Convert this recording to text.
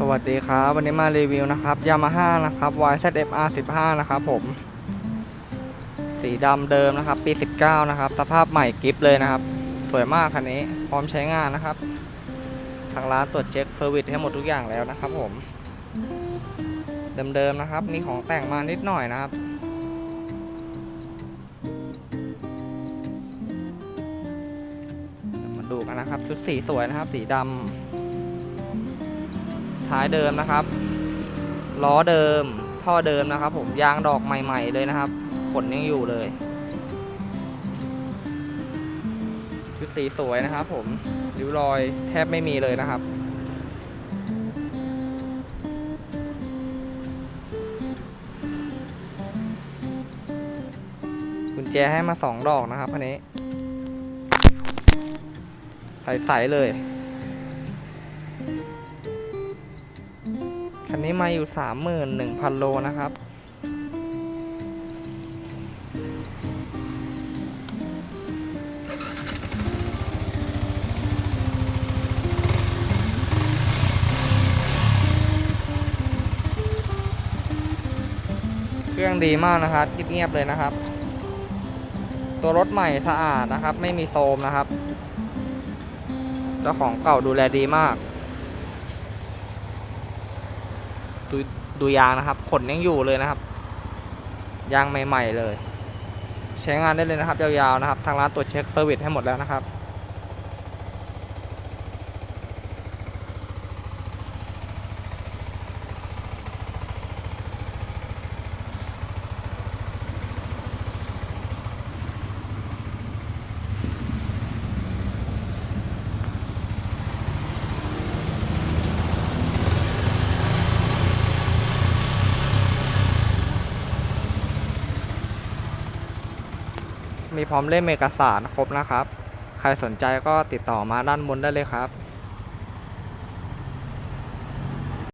สวัสดีครับ วันนี้มารีวิวนะครับยามาฮ่านะครับ YZF-R 15 นะครับผม สีดำเดิมนะครับ ปี 19 นะครับ สภาพใหม่กิฟเลยนะครับ สวยมากคันนี้ พร้อมใช้งานนะครับ ทางร้านตรวจเช็คเซอร์วิสให้หมดทุกอย่างแล้วนะครับผม เดิมๆนะครับ มีของแต่งมานิดหน่อยนะครับมาดูกันนะครับ ชุดสีสวยนะครับ สีดำ ท้ายเดิมนะครับล้อเดิมท่อเดิมนะครับ ผมยางดอกใหม่ ๆ เลยนะครับขนยังอยู่เลยชุดสีสวยนะครับ ผมริ้วรอยแทบไม่มีเลยนะครับ กุญแจให้มาสองดอกนะครับคันนี้ ใส ๆ เลย คันนี้มาอยู่สามหมื่นหนึ่งพันโลนะครับ เครื่องดีมากนะครับเงียบๆเลยนะครับ ตัวรถใหม่สะอาดนะครับ ไม่มีโซมนะครับ เจ้าของเก่าดูแลดีมาก ดูดูยางนะครับ ขนยังอยู่เลยนะครับ ยางใหม่ ๆ เลย ใช้งานได้เลยนะครับยาวๆนะครับ ทางร้านตรวจเช็คเซอร์วิสให้หมดแล้วนะครับ มีพร้อมเล่มเอกสารครบนะครับ ใครสนใจก็ติดต่อมาด้านบนได้เลยครับ